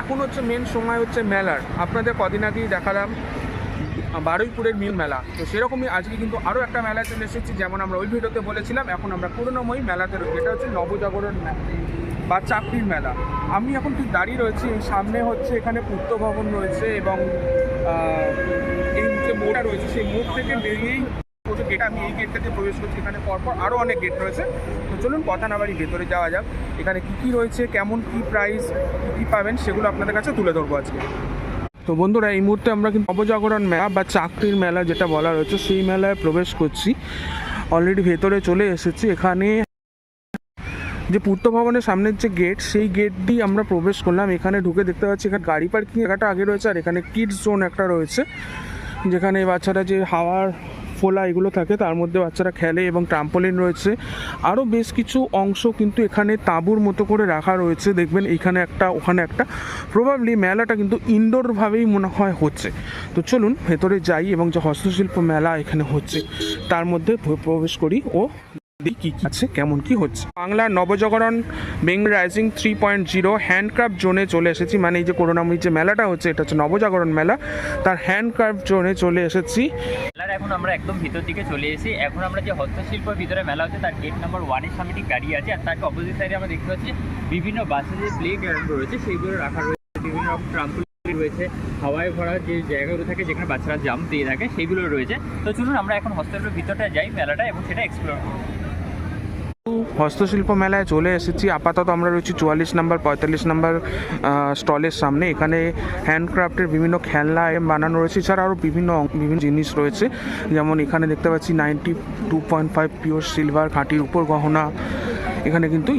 এখন হচ্ছে মেন সময় হচ্ছে মেলার। আপনাদের কদিন আগেই দেখালাম, বারুইপুরের মিল মেলা। তো সেরকমই আজকে কিন্তু আরও একটা মেলা চলে এসেছি, যেমন আমরা ওই ভিডিওতে বলেছিলাম, এখন আমরা করুণাময়ী মেলাতে রয়েছি। এটা হচ্ছে নবজাগরণ বা চাকরির মেলা। আমি এখন ঠিক দাঁড়িয়ে রয়েছি, এই সামনে হচ্ছে এখানে পূর্ত ভবন রয়েছে এবং এই যে মোড়টা রয়েছে, সেই মোড় থেকে বেরিয়েই গেট আমি এই গেটটা দিয়ে প্রবেশ করছি। এখানে পরপর আরও অনেক গেট রয়েছে। চলুন কথা না বাড়ি ভেতরে যাওয়া যাক। এখানে কী কী রয়েছে, কেমন কী প্রাইস কী পাবেন সেগুলো আপনাদের কাছে তুলে ধরবো আজকে। তো বন্ধুরা, এই মুহূর্তে আমরা কিন্তু নবজাগরণ মেলা বা চাকরির মেলা যেটা বলা রয়েছে, সেই মেলায় প্রবেশ করছি। অলরেডি ভেতরে চলে এসেছি। এখানে যে পূর্ত ভবনের সামনের যে গেট সেই গেট দিয়ে আমরা প্রবেশ করলাম। এখানে ঢুকে দেখতে পাচ্ছি, এখানে গাড়ি পার্কিং জায়গাটা আগে রয়েছে, আর এখানে কিডস জোন একটা রয়েছে। যেখানে বাচ্চারা যে হাওয়ার ফোলা এগুলো থাকে, তার মধ্যে বাচ্চারা খেলে এবং ট্রাম্পোলিন রয়েছে। আরও বেশ কিছু অংশ কিন্তু এখানে তাঁবুর মতো করে রাখা রয়েছে। দেখবেন এখানে একটা, ওখানে একটা। প্রবাবলি মেলাটা কিন্তু ইনডোরভাবেই মনে হয় হচ্ছে। তো চলুন ভেতরে যাই এবং যে হস্তশিল্প মেলা এখানে হচ্ছে, তার মধ্যে প্রবেশ করি ও কী কী আছে, কেমন কি হচ্ছে। বাংলার নবজাগরণ Bengal rising three point zero handcraft জোনে চলে এসেছি মানে এই যে করোনাময়ী যে মেলাটা হচ্ছে, এটা হচ্ছে নবজাগরণ মেলা। তার হ্যান্ডক্রাফট জোনে চলে এসেছি। মেলার এখন আমরা একদম ভিতর দিকে চলে এসেছি। এখন আমরা যে হস্তশিল্পের ভিতরে মেলা হচ্ছে, তার গেট নাম্বার ওয়ানের সামনে ঠিক দাঁড়িয়ে আছে, আর তার অপোজিট সাইডে আমরা দেখতে পাচ্ছি, বিভিন্ন বাসের যে প্লে গ্রাউন্ড রয়েছে, সেইগুলো রাখা রয়েছে, বিভিন্ন রকম ট্রাম্পলিন রয়েছে, হাওয়ায় ভরা যে জায়গাগুলো থাকে, যেখানে বাচ্চারা জাম্প দিয়ে থাকে, সেইগুলো রয়েছে। তো চলুন, আমরা এখন হস্তশিল্পের ভিতরটা যাই, মেলাটা, এবং সেটা এক্সপ্লোর করব। হস্তশিল্প মেলায় চলে এসেছি। আপাতত আমরা রয়েছি চুয়াল্লিশ নাম্বার, পঁয়তাল্লিশ নাম্বার স্টলের সামনে। এখানে হ্যান্ডক্রাফটের বিভিন্ন খেলনা বানানো রয়েছে, এছাড়া আরও বিভিন্ন বিভিন্ন জিনিস রয়েছে। যেমন এখানে দেখতে পাচ্ছি ninety two point five pure silver খাঁটির উপর গহনা। এখানে কিন্তু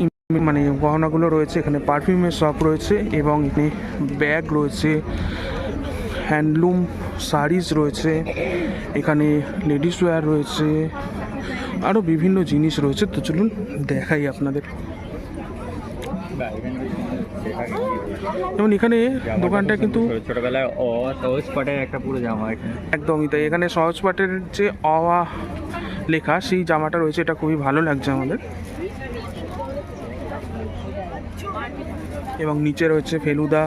মানে গহনাগুলো রয়েছে, এখানে পারফিউমের শপ রয়েছে এবং এখানে ব্যাগ রয়েছে হ্যান্ডলুম শাড়িজ রয়েছে, এখানে লেডিস ওয়্যার রয়েছে। আরও বিভিন্ন জিনিস রয়েছে তো চলুন দেখাই আপনাদের। যেমন এখানে দোকানটা কিন্তু ছোটবেলায় অ সহজ পাটের একটা পুরো জামা একদমই তাই এখানে সহজ পাটের যে অওয়া লেখা সেই জামাটা রয়েছে এটা খুবই ভালো লাগছে আমাদের। এবং নিচে রয়েছে ফেলুদা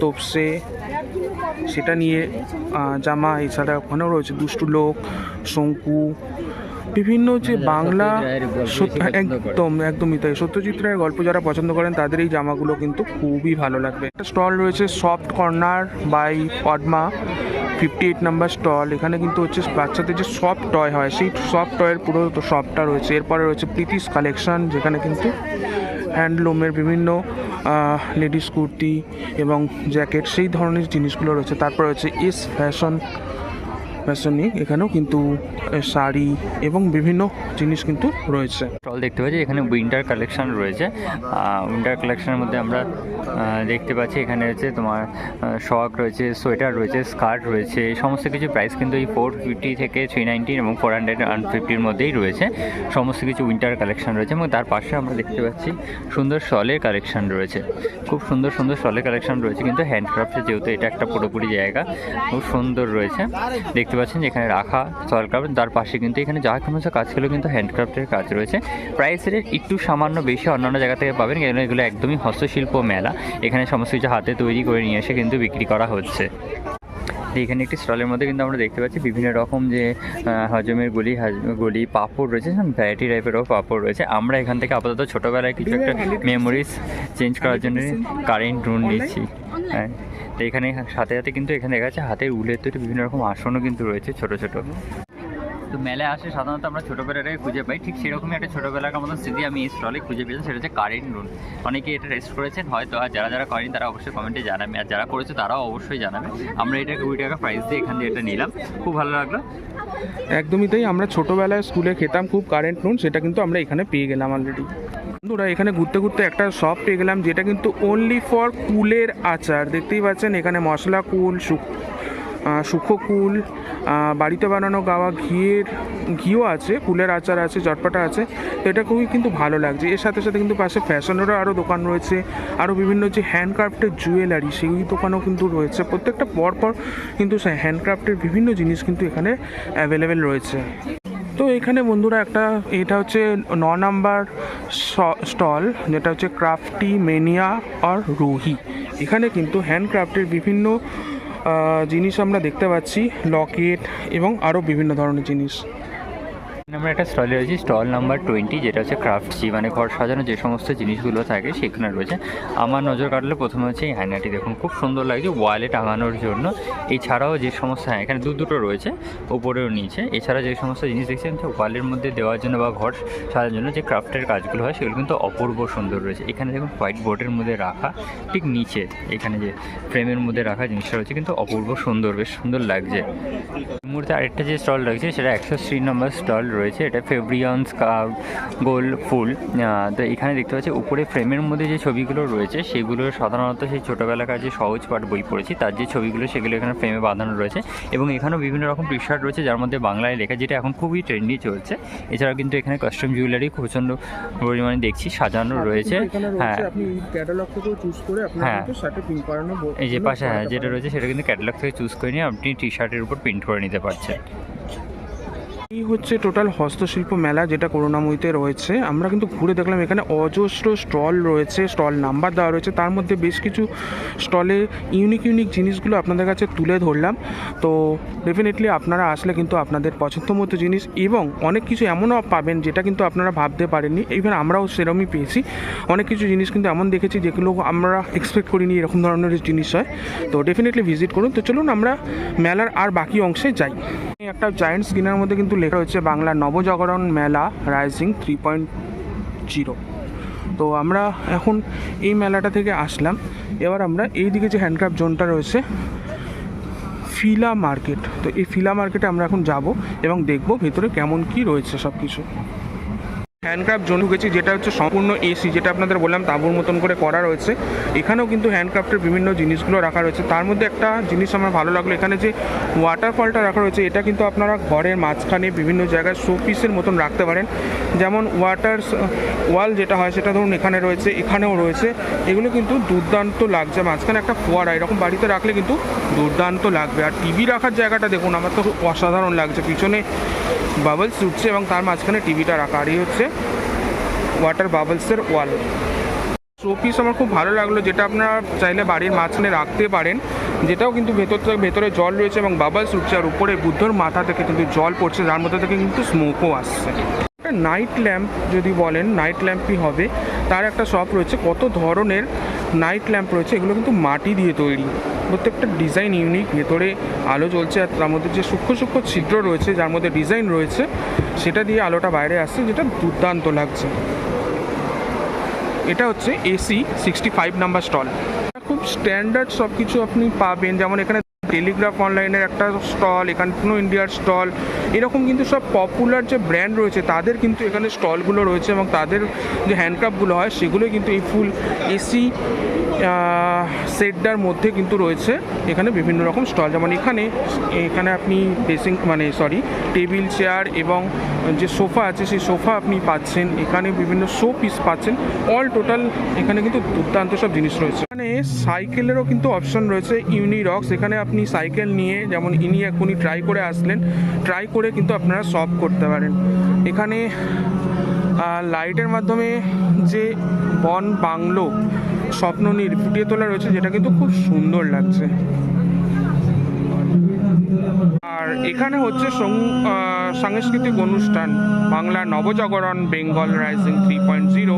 তোপসে সেটা নিয়ে জামা এছাড়া ওখানেও রয়েছে দুষ্টু লোক শঙ্কু বিভিন্ন যে বাংলা একদম একদমই তাই। সত্যজিৎ রায়ের গল্প যারা পছন্দ করেন তাদের এই জামাগুলো কিন্তু খুবই ভালো লাগবে। একটা স্টল রয়েছে soft corner by Padma fifty eight number stall এখানে কিন্তু হচ্ছে বাচ্চাদের যে সফট টয় হয় সেই সফট টয়ের পুরো তো শপটা রয়েছে। এরপরে রয়েছে প্রীতিস কালেকশন যেখানে কিন্তু হ্যান্ডলুমের বিভিন্ন লেডিস কুর্তি এবং জ্যাকেট সেই ধরনের জিনিসগুলো রয়েছে। তারপর রয়েছে এস ফ্যাশন ফ্যাশনিক এখানেও কিন্তু শাড়ি এবং বিভিন্ন জিনিস কিন্তু রয়েছে। স্টল দেখতে পাচ্ছি, এখানে উইন্টার কালেকশন রয়েছে। উইন্টার কালেকশনের মধ্যে আমরা দেখতে পাচ্ছি, এখানে হচ্ছে তোমার শক রয়েছে সোয়েটার রয়েছে স্কার্ট রয়েছে সমস্ত কিছু প্রাইস কিন্তু এই ফোর ফিফটি থেকে থ্রি নাইনটি এবং ফোর হান্ড্রেড অ্যান্ড ফিফটির মধ্যেই রয়েছে। সমস্ত কিছু উইন্টার কালেকশন রয়েছে এবং তার পাশে আমরা দেখতে পাচ্ছি, সুন্দর শলের কালেকশন রয়েছে। খুব সুন্দর সুন্দর শলের কালেকশন রয়েছে, কিন্তু হ্যান্ডক্রাফ্টের যেহেতু এটা একটা পুরোপুরি জায়গা, খুব সুন্দর রয়েছে। দেখতে পাচ্ছেন যে এখানে রাখা সরকার তার পাশে কিন্তু এখানে যা সমস্ত কাজ ছিল কিন্তু হ্যান্ডক্রাফ্টের কাজ রয়েছে। প্রাইসের একটু সামান্য বেশি অন্যান্য জায়গা থেকে পাবেন কেন এগুলো একদমই হস্তশিল্প মেলা। এখানে সমস্ত কিছু হাতে তৈরি করে নিয়ে এসে কিন্তু বিক্রি করা হচ্ছে। এখানে একটি স্টলের মধ্যে কিন্তু আমরা দেখতে পাচ্ছি বিভিন্ন রকম যে হজমের গুলি গুলি পাপড় রয়েছে ভ্যারাইটি টাইপেরও পাপড় রয়েছে। আমরা এখান থেকে আপাতত ছোটোবেলায় কিছু একটা মেমোরিজ চেঞ্জ করার জন্য কারেন্ট রুন নিচ্ছি। হ্যাঁ। তো এখানে সাথে সাথে কিন্তু এখানে দেখা যাচ্ছে হাতের উলের তৈরি বিভিন্ন রকম আসনও কিন্তু রয়েছে ছোট ছোট। তো মেলায় আসে সাধারণত আমরা ছোটোবেলাটাকে খুঁজে পাই। ঠিক সেরকমই একটা ছোটোবেলাকার মতো স্মৃতি আমি এই স্টলে খুঁজে পেয়েছি সেটা হচ্ছে কারেন্ট রুন অনেকে এটা রেস্ট করেছেন হয়তো আর যারা যারা করেন তারা অবশ্যই কমেন্টে জানাবে আর যারা করেছে তারাও অবশ্যই জানাবে। আমরা এটা কুড়ি টাকা প্রাইস দিয়ে এখান দিয়ে এটা নিলাম। খুব ভালো লাগল। একদমই তাই আমরা ছোটোবেলায় স্কুলে খেতাম খুব কারেন্ট নুন সেটা কিন্তু আমরা এখানে পেয়ে গেলাম অলরেডি বন্ধুরা, এখানে ঘুরতে ঘুরতে একটা শপ পেয়ে গেলাম, যেটা কিন্তু অনলি ফর কুলের আচার। দেখতেই পাচ্ছেন, এখানে মশলা কুল, শুক কুল বাড়িতে বানানো গাওয়া ঘিয়ের, ঘিও আছে, কুলের আচার আছে, চটপাটা আছে। তো এটা খুবই কিন্তু ভালো লাগছে। এর সাথে সাথে কিন্তু পাশে ফ্যাশনেরও আরও দোকান রয়েছে আরও বিভিন্ন যে হ্যান্ডক্রাফ্টের জুয়েলারি সেই দোকানও কিন্তু রয়েছে। প্রত্যেকটা পর পর কিন্তু হ্যান্ডক্রাফটের বিভিন্ন জিনিস কিন্তু এখানে অ্যাভেলেবেল রয়েছে। তো এখানে বন্ধুরা একটা, এটা হচ্ছে ন নাম্বার স্টল, যেটা হচ্ছে ক্রাফটি মেনিয়া আর রুহি। এখানে কিন্তু হ্যান্ডক্রাফটের বিভিন্ন জিনিস আমরা দেখতে পাচ্ছি, লকেট এবং আরও বিভিন্ন ধরনের জিনিস। আমরা একটা স্টলে রয়েছি, স্টল নাম্বার টোয়েন্টি, যেটা হচ্ছে ক্রাফট ক্রাফটসি মানে ঘর সাজানো যে সমস্ত জিনিসগুলো থাকে সেখানে রয়েছে। আমার নজর কাটলে প্রথমে হচ্ছে এই হাইনাটি দেখুন, খুব সুন্দর লাগছে ওয়ালে টাঙানোর জন্য। এছাড়াও যে সমস্ত হ্যাঁ এখানে দু দুটো রয়েছে, উপরেও নিচে। এছাড়া যে সমস্ত জিনিস দেখছেন যে ওয়ালের মধ্যে দেওয়ার জন্য বা ঘর সাজানোর জন্য যে ক্রাফটের কাজগুলো হয়, সেগুলো কিন্তু অপূর্ব সুন্দর রয়েছে। এখানে দেখুন, হোয়াইট বোর্ডের মধ্যে রাখা, ঠিক নিচে, এখানে যে ফ্রেমের মধ্যে রাখা জিনিসটা রয়েছে, কিন্তু অপূর্ব সুন্দর, বেশ সুন্দর লাগছে। মুহূর্তে আরেকটা যে স্টল রয়েছে, সেটা একশো নম্বর স্টল রয়েছে এটা ফেব্রিয়ন্স গোল ফুল। তো এখানে দেখতে পাচ্ছি উপরে ফ্রেমের মধ্যে যে ছবিগুলো রয়েছে সেগুলো সাধারণত সেই ছোটোবেলাকার যে সহজ পাঠ বই পড়েছি তার যে ছবিগুলো সেগুলো এখানে ফ্রেমে বাঁধানো রয়েছে। এবং এখানেও বিভিন্ন রকম টি শার্ট রয়েছে যার মধ্যে বাংলায় লেখা যেটা এখন খুবই ট্রেন্ডি চলছে। এছাড়াও কিন্তু এখানে কাস্টম জুয়েলারি প্রচণ্ড পরিমাণে দেখছি সাজানো রয়েছে। হ্যাঁ। আপনার হ্যাঁ। ব- এই যে পাশে হ্যাঁ যেটা রয়েছে সেটা কিন্তু ক্যাটালগ থেকে চুজ করে নিয়ে আপনি টি শার্টের উপর প্রিন্ট করে নিতে পারছেন। এই হচ্ছে টোটাল হস্তশিল্প মেলা যেটা করুণাময়ীতে রয়েছে। আমরা কিন্তু ঘুরে দেখলাম এখানে অজস্র স্টল রয়েছে, স্টল নাম্বার দেওয়া রয়েছে। তার মধ্যে বেশ কিছু স্টলে ইউনিক ইউনিক জিনিসগুলো আপনাদের কাছে তুলে ধরলাম। তো ডেফিনেটলি আপনারা আসলে কিন্তু আপনাদের পছন্দ মতো জিনিস এবং অনেক কিছু এমনও পাবেন যেটা কিন্তু আপনারা ভাবতে পারেননি। ইভেন আমরাও সেরমই পেয়েছি। অনেক কিছু জিনিস কিন্তু এমন দেখেছি যেগুলো আমরা এক্সপেক্ট করিনি এরকম ধরনের জিনিস হয়। তো ডেফিনেটলি ভিজিট করুন। তো চলুন আমরা মেলার আর বাকি অংশে যাই। একটা জায়েন্ট স্ক্রিনের মধ্যে কিন্তু লেখা হচ্ছে বাংলা নবজাগরণ মেলা রাইজিং থ্রি পয়েন্ট জিরো। তো আমরা এখন এই মেলাটা থেকে আসলাম। এবার আমরা এই দিকে যে হ্যান্ডক্রাফট জোনটা রয়েছে, ফিলা মার্কেট। তো এই ফিলা মার্কেটে আমরা এখন যাব এবং দেখব ভেতরে কেমন কি রয়েছে সব কিছু হ্যান্ডক্রাফট জোন ঢুকেছি, যেটা হচ্ছে সম্পূর্ণ এসি যেটা আপনাদের বললাম, তাঁবুর মতন করে করা রয়েছে। এখানেও কিন্তু হ্যান্ডক্রাফটের বিভিন্ন জিনিসগুলো রাখা রয়েছে। তার মধ্যে একটা জিনিস আমার ভালো লাগল, এখানে যে ওয়াটারফলটা রাখা রয়েছে, এটা কিন্তু আপনারা ঘরের মাঝখানে বিভিন্ন জায়গায় শোপিসের মতন রাখতে পারেন। যেমন ওয়াটার ওয়াল যেটা হয়, সেটা ধরুন এখানে রয়েছে, এখানেও রয়েছে। এগুলো কিন্তু দুর্দান্ত লাগছে। মাঝখানে একটা ফোয়ারা, এরকম বাড়িতে রাখলে কিন্তু দুর্দান্ত লাগবে। আর টিভি রাখার জায়গাটা দেখুন, আমার তো অসাধারণ লাগছে। পিছনে বাবলস উঠছে এবং তার মাঝখানে টিভিটা রাখা, আর হচ্ছে ওয়াটার বাবলসের ওয়াল শোপিস আমার খুব ভালো লাগল, যেটা আপনারা চাইলে বাড়ির মাঝখানে রাখতে পারেন, যেটাও কিন্তু ভেতর থেকে ভেতরে জল রয়েছে এবং বাবলস উঠছে আর উপরে বুদ্ধর মাথা থেকে কিন্তু জল পড়ছে, যার মধ্যে থেকে কিন্তু স্মোকও আসছে। একটা নাইট ল্যাম্প যদি বলেন নাইট ল্যাম্পই হবে, তার একটা শপ রয়েছে, কত ধরনের নাইট ল্যাম্প রয়েছে, এগুলো কিন্তু মাটি দিয়ে তৈরি। প্রত্যেকটা ডিজাইন ইউনিক ভেতরে আলো জ্বলছে আর তার মধ্যে যে সূক্ষ্ম সূক্ষ্ম ছিদ্র রয়েছে, যার মধ্যে ডিজাইন রয়েছে, সেটা দিয়ে আলোটা বাইরে আসছে, যেটা দুর্দান্ত লাগছে। এটা হচ্ছে AC sixty five number stall খুব স্ট্যান্ডার্ড সব কিছু আপনি পাবেন, যেমন এখানে টেলিগ্রাফ অনলাইনের একটা স্টল এখানে কোনো ইন্ডিয়ার স্টল এরকম কিন্তু সব পপুলার যে ব্র্যান্ড রয়েছে, তাদের কিন্তু এখানে স্টলগুলো রয়েছে এবং তাদের যে হ্যান্ডক্রাফটগুলো হয় সেগুলো কিন্তু এই ফুল এসি সেটটার মধ্যে কিন্তু রয়েছে। এখানে বিভিন্ন রকম স্টল। যেমন এখানে এখানে আপনি ড্রেসিং মানে সরি, টেবিল, চেয়ার এবং যে সোফা আছে, সেই সোফা আপনি পাচ্ছেন। এখানে বিভিন্ন শো পিস পাচ্ছেন। অল টোটাল এখানে কিন্তু দুর্দান্ত সব জিনিস রয়েছে। এখানে সাইকেলেরও কিন্তু অপশন রয়েছে, ইউনিরক্স। এখানে আপনি সাইকেল নিয়ে, যেমন ইনি এখনই ট্রাই করে আসলেন, ট্রাই করে কিন্তু আপনারা সলভ করতে পারেন। এখানে লাইটের মাধ্যমে যে বন বাংলো স্বপ্ন নির ফুটিয়ে তোলা রয়েছে, যেটা কিন্তু খুব সুন্দর লাগছে। আর এখানে হচ্ছে সাংস্কৃতিক অনুষ্ঠান বাংলা নবজাগরণ, Bengal rising three point zero.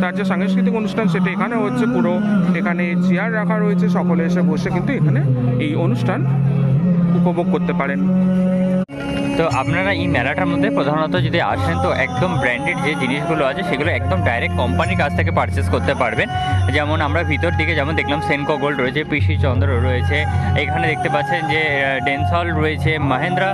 তার যে সাংস্কৃতিক অনুষ্ঠান, সেটা এখানে হচ্ছে পুরো, এখানে চেয়ার রাখা রয়েছে, সকলে এসে বসে কিন্তু এখানে এই অনুষ্ঠান উপভোগ করতে পারেন। তো আপনারা এই মেলাটার মধ্যে প্রধানত যদি আসেন, তো একদম ব্র্যান্ডেড যে জিনিসগুলো আছে, সেগুলো একদম ডাইরেক্ট কোম্পানির কাছ থেকে পারচেস করতে পারবেন। যেমন আমরা ভিতর দিকে যেমন দেখলাম সেনকো গোল্ড রয়েছে পিসি চন্দ্র রয়েছে। এখানে দেখতে পাচ্ছেন যে ডেনসল রয়েছে মাহেন্দ্রা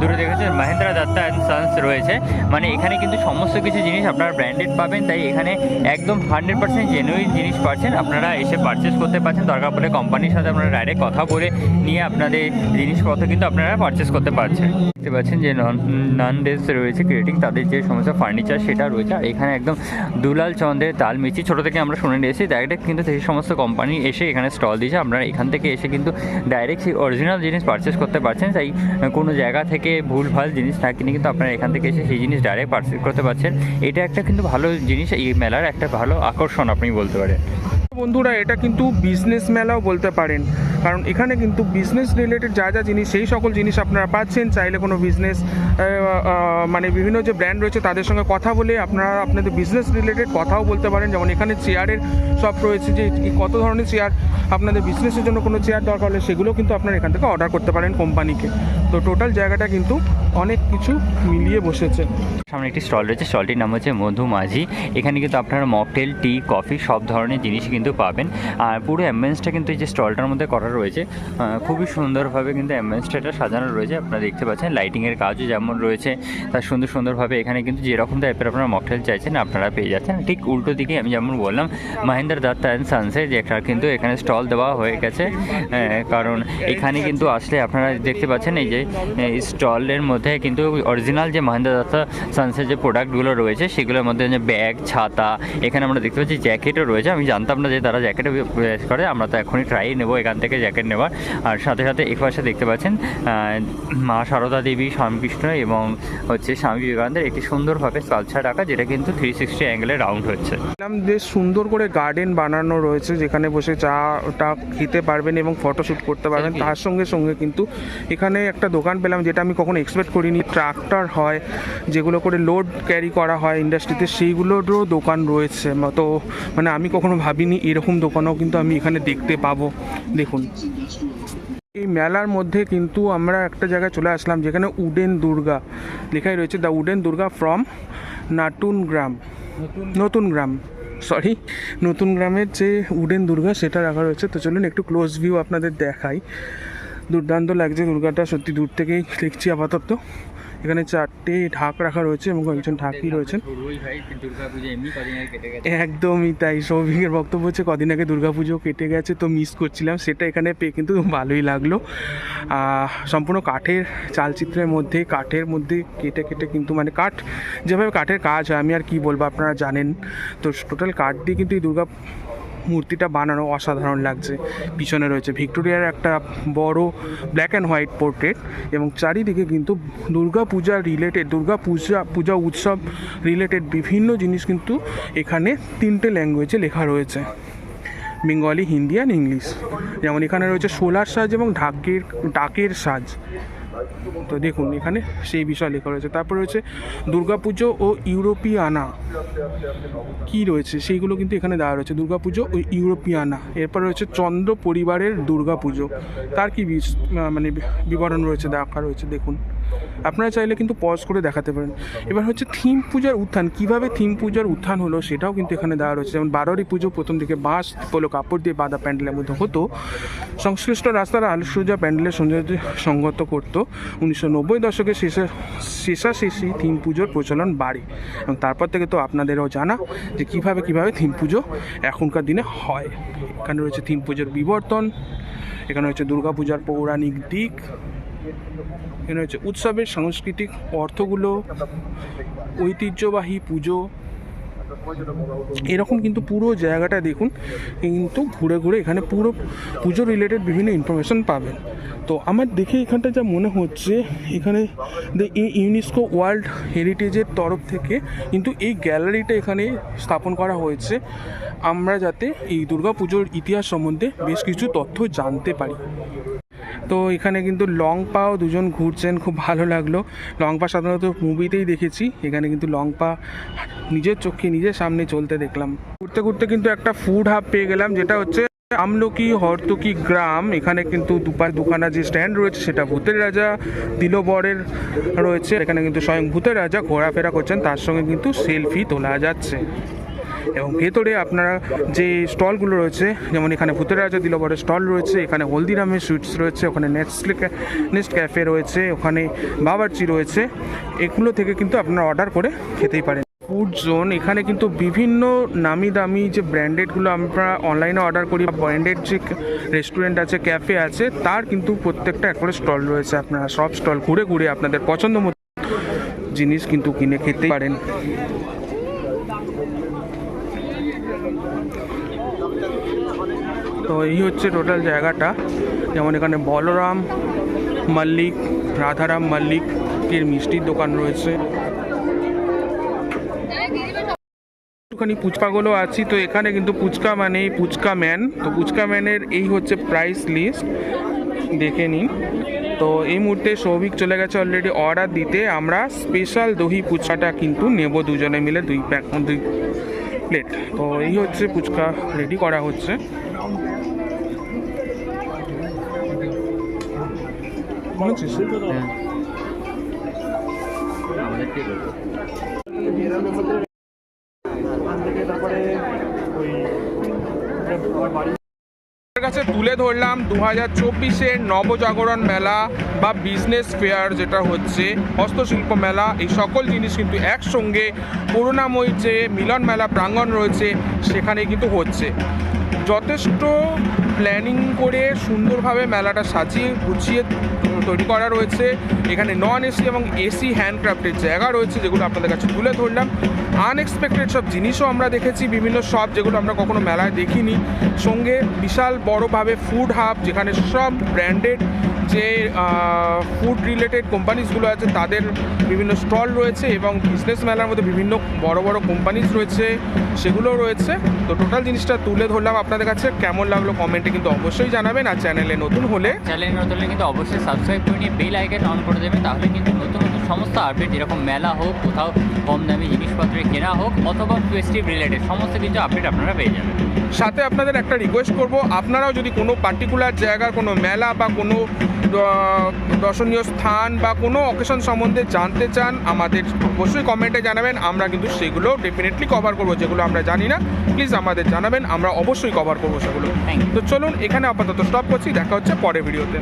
দূরে দেখেছেন মহেন্দ্রা দত্তা অ্যান্ড সন্স রয়েছে। মানে এখানে কিন্তু সমস্ত কিছু জিনিস আপনারা ব্র্যান্ডেড পাবেন, তাই এখানে একদম হান্ড্রেড পার্সেন্ট জেনুইন জিনিস পাচ্ছেন। আপনারা এসে পারচেস করতে পারছেন দরকার পড়লে কোম্পানির সাথে আপনারা ডাইরেক্ট কথা বলে নিয়ে আপনাদের জিনিসপত্র কিন্তু আপনারা পারচেস করতে পারছেন। দেখতে পাচ্ছেন যে নন নন ডেস রয়েছে ক্রিয়েটিং তাদের যে সমস্ত ফার্নিচার সেটা রয়েছে। আর এখানে একদম দুলাল চন্দ্রের তাল মিচি ছোটো থেকে আমরা শুনে নিয়েছি। ডাইরেক্ট কিন্তু সেই সমস্ত কোম্পানি এসে এখানে স্টল দিয়েছে। আপনারা এখান থেকে এসে কিন্তু ডাইরেক্ট সেই অরিজিনাল জিনিস পারচেস করতে পারছেন। তাই কোনো জায়গা থেকে ভুল ভালো জিনিস না কিনে কিন্তু আপনারা এখান থেকে এসে সেই জিনিস ডাইরেক্ট পারচেস করতে পারছেন। এটা একটা কিন্তু ভালো জিনিস, এই মেলার একটা ভালো আকর্ষণ আপনি বলতে পারেন। বন্ধুরা, এটা কিন্তু বিজনেস মেলাও বলতে পারেন। কারণ এখানে কিন্তু বিজনেস রিলেটেড যা যা জিনিস, সেই সকল জিনিস আপনারা পাচ্ছেন। চাইলে কোনো বিজনেস মানে বিভিন্ন যে ব্র্যান্ড রয়েছে তাদের সঙ্গে কথা বলে আপনারা আপনাদের বিজনেস রিলেটেড কথাও বলতে পারেন। যেমন এখানে চেয়ারের সব রয়েছে যে কত ধরনের চেয়ার আপনাদের বিজনেসের জন্য কোনো চেয়ার দরকার হলে সেগুলো কিন্তু আপনারা এখান থেকে অর্ডার করতে পারেন কোম্পানিকে তো টোটাল জায়গাটা কিন্তু অনেক কিছু মিলিয়ে বসেছে। সামনে একটি স্টল রয়েছে। স্টলটির নাম হচ্ছে মধু মাঝি। এখানে কিন্তু আপনারা মকটেল টি কফি সব ধরনের জিনিস কিন্তু পাবেন। আর পুরো অ্যাম্বিয়েন্সটা কিন্তু এই যে স্টলটার মধ্যে করা রয়েছে। খুবই সুন্দরভাবে কিন্তু অ্যাম্বিয়েন্সটা সাজানো রয়েছে। আপনারা দেখতে পাচ্ছেন লাইটিংয়ের কাজও যেমন রয়েছে, তার সুন্দর সুন্দরভাবে এখানে কিন্তু যেরকম টাইপের আপনারা মকটেল চাইছেন, আপনারা পেয়ে যাচ্ছেন। ঠিক উল্টো দিকে আমি যেমন বললাম, মহেন্দ্র দত্ত অ্যান্ড সানসেট যেটা কিন্তু এখানে স্টল দেওয়া হয়ে গেছে। কারণ এখানে কিন্তু আসলে আপনারা দেখতে পাচ্ছেন এই যে স্টলের মধ্যে কিন্তু অরিজিনাল যে মহেন্দ্র দত্ত সানসেট যে প্রোডাক্টগুলো রয়েছে, সেগুলোর মধ্যে যে ব্যাগ ছাতা, এখানে আমরা দেখতে পাচ্ছি জ্যাকেটও রয়েছে। আমি জানতাম না যে তারা জ্যাকেটও করে, আমরা তো এখনই ট্রাই নেব এখান থেকে জ্যাকেট নেওয়ার আর সাথে সাথে এক পাশে দেখতে পাচ্ছেন মা সারদা দেবী স্বামীকৃষ্ণ এবং হচ্ছে স্বামী বিবেকানন্দের একটি সুন্দরভাবে কালচার রাখা যেটা কিন্তু থ্রি সিক্সটি অ্যাঙ্গেলে রাউন্ড হচ্ছে। বেশ সুন্দর করে গার্ডেন বানানো রয়েছে যেখানে বসে চাটা খেতে পারবেন এবং ফটোশ্যুট করতে পারবেন। তার সঙ্গে সঙ্গে কিন্তু এখানে একটা দোকান পেলাম যেটা আমি কখনো এক্সপেক্ট করিনি। ট্রাক্টর হয় যেগুলো করে লোড ক্যারি করা হয় ইন্ডাস্ট্রিতে সেইগুলোরও দোকান রয়েছে। তো মানে আমি কখনো ভাবিনি এরকম দোকানও কিন্তু আমি এখানে দেখতে পাবো। দেখুন। এই মেলার মধ্যে কিন্তু আমরা একটা জায়গায় চলে আসলাম যেখানে উডেন দুর্গা লেখাই রয়েছে the wooden Durga from Natun Gram. Natun Gram. Sorry নতুন গ্রামের যে উডেন দুর্গা সেটা রাখা রয়েছে। তো চলুন একটু ক্লোজ ভিউ আপনাদের দেখাই। দুর্দান্ত লাগছে দুর্গাটা সত্যি দূর থেকেই দেখছি আপাতত। এখানে চারটে ঢাক রাখা রয়েছে এবং একজন ঢাকি রয়েছেন। একদমই তাই, সৌভিকের বক্তব্য হচ্ছে, কদিন আগে দুর্গাপুজো কেটে গেছে তো মিস করছিলাম, সেটা এখানে পেয়ে কিন্তু ভালোই লাগল। সম্পূর্ণ কাঠের চালচিত্রের মধ্যে, কাঠের মধ্যে কেটে কেটে কিন্তু মানে কাঠ, যেভাবে কাঠের কাজ হয়, আমি আর কি বলব, আপনারা জানেন। তো টোটাল কাঠ দিয়ে কিন্তু এই দুর্গা মূর্তিটা বানানো অসাধারণ লাগছে। পিছনে রয়েছে ভিক্টোরিয়ার একটা বড় ব্ল্যাক অ্যান্ড হোয়াইট পোর্ট্রেট এবং চারিদিকে কিন্তু দুর্গা পূজা রিলেটেড দুর্গা পূজা পূজা উৎসব রিলেটেড বিভিন্ন জিনিস কিন্তু এখানে তিনটে ল্যাঙ্গুয়েজে লেখা রয়েছে। বেঙ্গলি হিন্দি অ্যান্ড ইংলিশ যেমন এখানে রয়েছে সোলার সাজ এবং ঢাকের ডাকের সাজ। তো দেখুন, এখানে সেই বিষয় লেখা রয়েছে। তারপর রয়েছে দুর্গাপুজো ও ইউরোপিয়ানা। কি রয়েছে? সেইগুলো কিন্তু এখানে দেওয়া রয়েছে। দুর্গাপুজো ও ইউরোপিয়ানা। এরপর রয়েছে চন্দ্র পরিবারের দুর্গাপুজো। তার কি মানে বিবরণ রয়েছে? দেখা রয়েছে, দেখুন। আপনারা চাইলে কিন্তু পজ করে দেখাতে পারেন। এবার হচ্ছে থিম পূজার উত্থান, কীভাবে থিম পূজার উত্থান হলো সেটাও কিন্তু এখানে দেওয়া রয়েছে। যেমন বারোয়ারি পুজো প্রথম দিকে বাঁশ পোলো কাপড় দিয়ে বাঁধা প্যান্ডেলের মধ্যে হতো। সংশ্লিষ্ট রাস্তার আলোকসজ্জা প্যান্ডেলের সৌন্দর্য সংগত করতো। উনিশশো নব্বই দশকের শেষে, শেষাশেষি থিম পুজোর প্রচলন বাড়ে। এবং তারপর থেকে তো আপনাদেরও জানা যে কীভাবে কীভাবে থিম পুজো এখনকার দিনে হয়। এখানে রয়েছে থিম পুজোর বিবর্তন, এখানে রয়েছে দুর্গাপূজার পৌরাণিক দিক। এখানে হচ্ছে উৎসবের সাংস্কৃতিক অর্থগুলো, ঐতিহ্যবাহী পুজো। এরকম কিন্তু পুরো জায়গাটা দেখুন, কিন্তু ঘুরে ঘুরে এখানে পুরো পুজো রিলেটেড বিভিন্ন ইনফরমেশন পাবেন। তো আমার দেখে এখানটা যা মনে হচ্ছে, এখানে ইউনেস্কো ওয়ার্ল্ড হেরিটেজের তরফ থেকে কিন্তু এই গ্যালারিটা এখানে স্থাপন করা হয়েছে। আমরা যাতে এই দুর্গা পুজোর ইতিহাস সম্বন্ধে বেশ কিছু তথ্য জানতে পারি। তো এখানে কিন্তু লং পাও দুজন ঘুরছেন, খুব ভালো লাগল। লং পা সাধারণত মুভিতেই দেখেছি, এখানে কিন্তু লং পা নিজের চোখে নিজের সামনে চলতে দেখলাম। ঘুরতে ঘুরতে কিন্তু একটা ফুড হাব পেয়ে গেলাম, যেটা হচ্ছে আমলকি হরতকি গ্রাম। এখানে কিন্তু দুপার দুখানা যে স্ট্যান্ড রয়েছে, সেটা ভূতের রাজা দিলবরের রয়েছে। এখানে কিন্তু স্বয়ং ভূতের রাজা ঘোরাফেরা করছেন, তার সঙ্গে কিন্তু সেলফি তোলা যাচ্ছে। এবং ভেতরে আপনারা যে স্টলগুলো রয়েছে, যেমন এখানে ভূতের রাজা দিলবরের স্টল রয়েছে, এখানে হলদিরামের সুইটস রয়েছে, ওখানে নেস্টলে, নেস্ট ক্যাফে রয়েছে, ওখানে বাবারচি রয়েছে, এগুলো থেকে কিন্তু আপনারা অর্ডার করে খেতেই পারেন। ফুড জোন, এখানে কিন্তু বিভিন্ন নামি দামি যে ব্র্যান্ডেডগুলো আমরা অনলাইনে অর্ডার করি, বা ব্র্যান্ডেড যে রেস্টুরেন্ট আছে, ক্যাফে আছে, তার কিন্তু প্রত্যেকটা এক করে স্টল রয়েছে আপনারা। সব স্টল ঘুরে ঘুরে আপনাদের পছন্দ মতো জিনিস কিন্তু কিনে খেতে পারেন। তো এই হচ্ছে টোটাল জায়গাটা। যেমন এখানে বলরাম মল্লিক, রাধারাম মল্লিক এর মিষ্টির দোকান রয়েছে। একটুখানি পুচকাগুলো আছি, তো এখানে কিন্তু পুচকা মানে পুচকা ম্যান। তো পুচকা ম্যানের এই হচ্ছে প্রাইস লিস্ট দেখে নিন। তো এই মুহূর্তে সৌভিক চলে গেছে অলরেডি অর্ডার দিতে। আমরা স্পেশাল দহি পুচকাটা কিন্তু নেব দুজনে মিলে দুই প্যাক দুই প্লেট তো এই হচ্ছে পুচকা রেডি করা হচ্ছে। বুঝেছিস? আপনার কাছে তুলে ধরলাম দু হাজার চব্বিশের নবজাগরণ মেলা বা বিজনেস ফেয়ার যেটা হচ্ছে হস্তশিল্প মেলা এই সকল জিনিস কিন্তু একসঙ্গে করুণাময়ী যে মিলন মেলা প্রাঙ্গণ রয়েছে সেখানে কিন্তু হচ্ছে যথেষ্ট প্ল্যানিং করে সুন্দরভাবে মেলাটা সাজিয়ে গুছিয়ে তৈরি করা রয়েছে। এখানে নন এসি এবং এসি হ্যান্ডক্রাফটের জায়গা রয়েছে, যেগুলো আপনাদের কাছে তুলে ধরলাম। আনএক্সপেক্টেড সব জিনিসও আমরা দেখেছি, বিভিন্ন শপ যেগুলো আমরা কখনো মেলায় দেখিনি। সঙ্গে বিশাল বড়োভাবে ফুড হাব যেখানে সব ব্র্যান্ডেড যে ফুড রিলেটেড কোম্পানিজগুলো আছে, তাদের বিভিন্ন স্টল রয়েছে এবং বিজনেস মেলার মধ্যে বিভিন্ন বড় বড় কোম্পানিজ রয়েছে, সেগুলোও রয়েছে। তো টোটাল জিনিসটা তুলে ধরলাম আপনাদের কাছে, কেমন লাগল কমেন্টে কিন্তু অবশ্যই জানাবেন। আর চ্যানেলে নতুন হলে চ্যানেলে নতুন হলে কিন্তু অবশ্যই সাবস্ক্রাইব করে বেল আইকন অন করে দেবেন, তাহলে কিন্তু নতুন সমস্ত আপডেট যেরকম মেলা হোক কোথাও কম দামি জিনিসপত্রের কেনা হোক অথবা ফেস্টিভ রিলেটেড সমস্ত কিছু আপডেট আপনারা পেয়ে যাবেন। সাথে আপনাদের একটা রিকোয়েস্ট করব আপনারাও যদি কোনো পার্টিকুলার জায়গার কোনো মেলা বা কোনো দর্শনীয় স্থান বা কোনো অকেশন সম্বন্ধে জানতে চান আমাদের অবশ্যই কমেন্টে জানাবেন আমরা কিন্তু সেগুলো ডেফিনেটলি কভার করব যেগুলো আমরা জানি না প্লিজ আমাদের জানাবেন আমরা অবশ্যই কভার করব সেগুলো। তো চলুন এখানে আপাতত স্টপ করছি দেখা হচ্ছে পরের ভিডিওতে